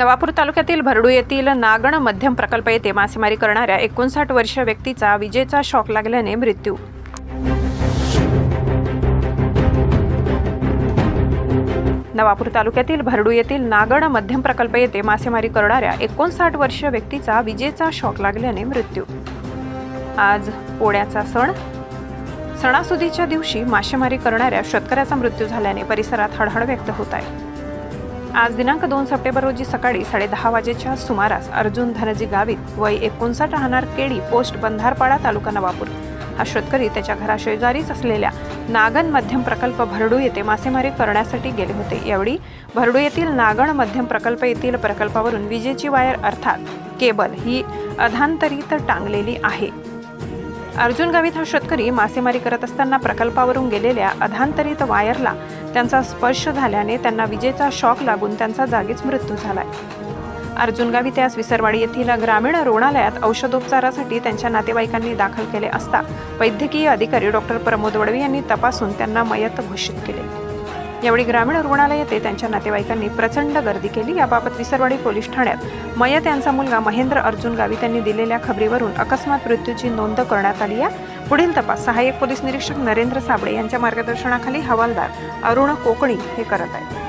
नवापूर तालुक्यातील भरडू येथील नागण मध्यम प्रकल्प येथे मासेमारी करणाऱ्या एकोणसाठ वर्ष व्यक्तीचा विजेचा शॉक लागल्याने मृत्यू. नवापूर तालुक्यातील भरडू येथील नागण मध्यम प्रकल्प येथे मासेमारी करणाऱ्या एकोणसाठ वर्ष व्यक्तीचा विजेचा शॉक लागल्याने मृत्यू. आज पोळ्याचा सण. सणासुदीच्या दिवशी मासेमारी करणाऱ्या शेतकऱ्याचा मृत्यू झाल्याने परिसरात हळहळ व्यक्त होत आहे. आज दिनांक दोन सप्टेंबर रोजी सकाळी साडेदहा वाजेच्या सुमारास अर्जुन धनजी गावित वय एकोणसाठ राहणार केडी पोस्ट बंधारपाडा तालुका नवापूर. हा शेतकरी त्याच्या घराशेजारीच असलेल्या नागन मध्यम प्रकल्प भरडू येथे मासेमारी करण्यासाठी गेले होते. यावेळी भरडू येथील नागण मध्यम प्रकल्प येथील प्रकल्पावरून विजेची वायर अर्थात केबल ही अधांतरित टांगलेली आहे. अर्जुन गावित हा शेतकरी मासेमारी करत असताना प्रकल्पावरून गेलेल्या अधांतरित वायरला त्यांचा स्पर्श झाल्याने त्यांना विजेचा शॉक लागून त्यांचा जागीच मृत्यू झालाय. अर्जुन गावित विसरवाडी येथील ग्रामीण रुग्णालयात औषधोपचारासाठी त्यांच्या नातेवाईकांनी दाखल केले असता वैद्यकीय अधिकारी डॉक्टर प्रमोद वडवे यांनी तपासून त्यांना मयत घोषित केले. यावेळी ग्रामीण रुग्णालय येथे त्यांच्या नातेवाईकांनी प्रचंड गर्दी केली. याबाबत विसरवाडी पोलीस ठाण्यात मयत यांचा मुलगा महेंद्र अर्जुन गावी त्यांनी दिलेल्या खबरीवरून अकस्मात मृत्यूची नोंद करण्यात आली आहे. पुढील तपास सहाय्यक पोलीस निरीक्षक नरेंद्र साबळे यांच्या मार्गदर्शनाखाली हवालदार अरुण कोकणी हे करत आहेत.